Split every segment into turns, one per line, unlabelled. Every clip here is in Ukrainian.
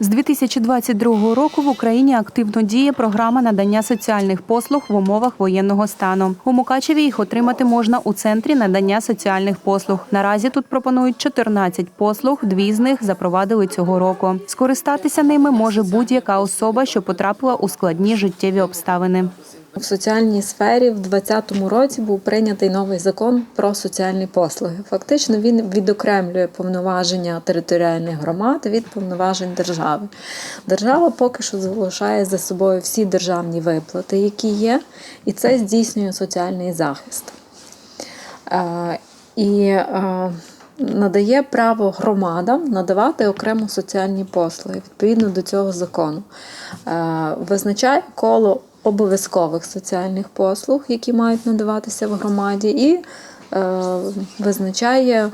З 2022 року в Україні активно діє програма надання соціальних послуг в умовах воєнного стану. У Мукачеві їх отримати можна у центрі надання соціальних послуг. Наразі тут пропонують 14 послуг. Дві з них запровадили цього року. Скористатися ними може будь-яка особа, що потрапила у складні життєві обставини.
В соціальній сфері в 2020 році був прийнятий новий закон про соціальні послуги. Фактично він відокремлює повноваження територіальних громад від повноважень держави. Держава поки що залишає за собою всі державні виплати, які є, і це здійснює соціальний захист. Е, І е, надає право громадам надавати окремо соціальні послуги відповідно до цього закону. Е, Визначає коло обов'язкових соціальних послуг, які мають надаватися в громаді, і е, визначає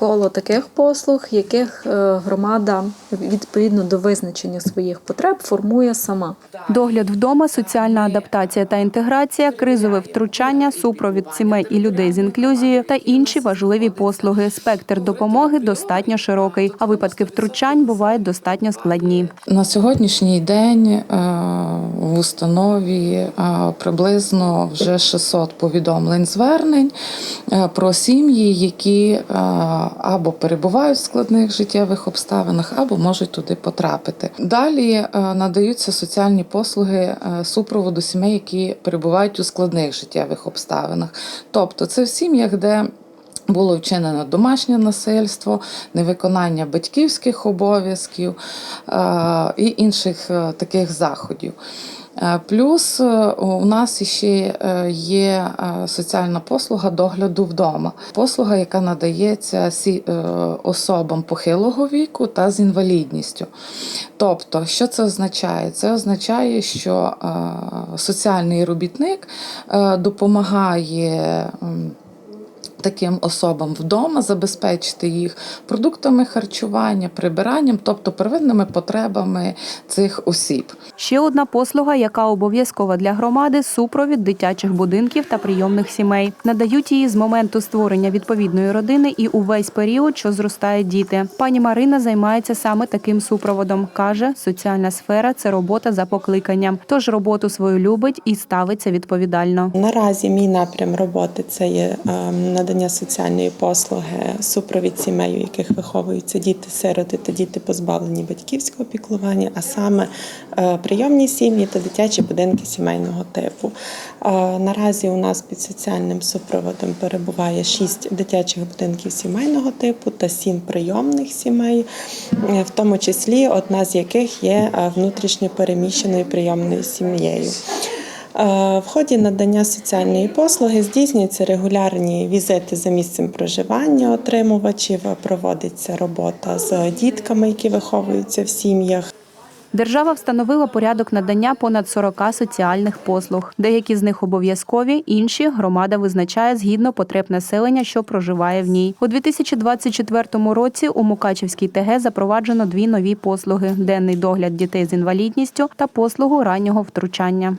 коло таких послуг, яких е, громада відповідно до визначення своїх потреб формує сама.
Догляд вдома, соціальна адаптація та інтеграція, кризове втручання, супровід сімей і людей з інклюзією та інші важливі послуги. Спектр допомоги достатньо широкий, а випадки втручань бувають достатньо складні.
На сьогоднішній день е, в установі е, приблизно вже 600 повідомлень звернень про сім'ї, які або перебувають в складних життєвих обставинах, або можуть туди потрапити. Далі е, надаються соціальні послуги е, супроводу сімей, які перебувають у складних життєвих обставинах. Тобто, це в сім'ях, де було вчинено домашнє насильство, невиконання батьківських обов'язків е, і інших таких заходів. Е, Плюс е, у нас ще е, є соціальна послуга догляду вдома. Послуга, яка надається особам похилого віку та з інвалідністю. Тобто, що це означає? Це означає, що соціальний робітник допомагає. Таким особам вдома, забезпечити їх продуктами харчування, прибиранням, тобто первинними потребами цих осіб.
Ще одна послуга, яка обов'язкова для громади супровід дитячих будинків та прийомних сімей. Надають її з моменту створення відповідної родини і увесь період, що зростають діти. Пані Марина займається саме таким супроводом. каже, соціальна сфера це робота за покликанням. Тож роботу свою любить і ставиться відповідально.
Наразі мій напрям роботи це є е, надання соціальної послуги, супровід сімей, у яких виховуються діти-сироти та діти позбавлені батьківського піклування, а саме е, прийомні сім'ї та дитячі будинки сімейного типу. Е, Наразі у нас під соціальним супроводом перебуває шість дитячих будинків сімейного типу та сім прийомних сімей, е, в тому числі одна з яких є внутрішньо переміщеною прийомною сім'єю. Е, В ході надання соціальної послуги здійснюються регулярні візити за місцем проживання отримувачів, проводиться робота з дітками, які виховуються в сім'ях.
Держава встановила порядок надання понад 40 соціальних послуг. Деякі з них обов'язкові, інші громада визначає згідно потреб населення, що проживає в ній. У 2024 році у Мукачівській ТГ запроваджено дві нові послуги: денний догляд дітей з інвалідністю та послугу раннього втручання.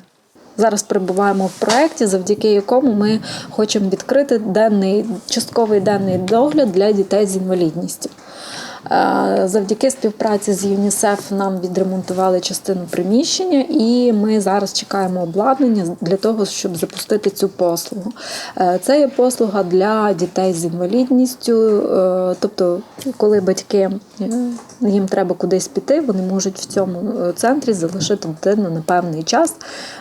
Зараз перебуваємо в проєкті, завдяки якому ми хочемо відкрити денний частковий денний догляд для дітей з інвалідністю. Е, Завдяки співпраці з ЮНІСЕФ нам відремонтували частину приміщення, і ми зараз чекаємо обладнання для того, щоб запустити цю послугу. Е, Це є послуга для дітей з інвалідністю, е, тобто, коли батьки їм треба кудись піти, вони можуть в цьому центрі залишити дитину на певний час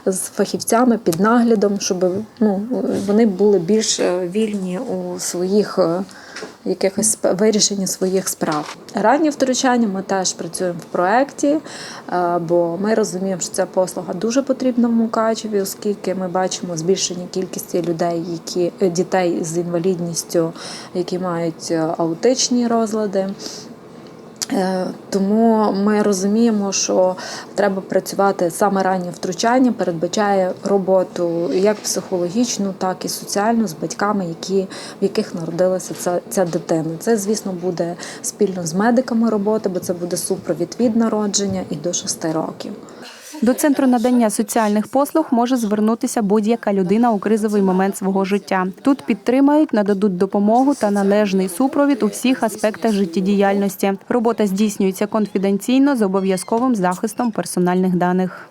з фахівцями під наглядом, щоб ну, вони були більш вільні у своїх. Якихось вирішення своїх справ. Раннє втручання ми теж працюємо в проєкті, е, бо ми розуміємо, що ця послуга дуже потрібна в Мукачеві, оскільки ми бачимо збільшення кількості людей, які е, дітей з інвалідністю, які мають е, аутичні розлади. Е, Тому ми розуміємо, що треба працювати саме раннє втручання, передбачає роботу як психологічну, так і соціальну з батьками, які, в яких народилася ця, ця дитина. Це, звісно, буде спільно з медиками робота, бо це буде супровід від народження і до 6 років.
До центру надання соціальних послуг може звернутися будь-яка людина у кризовий момент свого життя. Тут підтримають, нададуть допомогу та належний супровід у всіх аспектах життєдіяльності. Робота здійснюється конфіденційно з обов'язковим захистом персональних даних.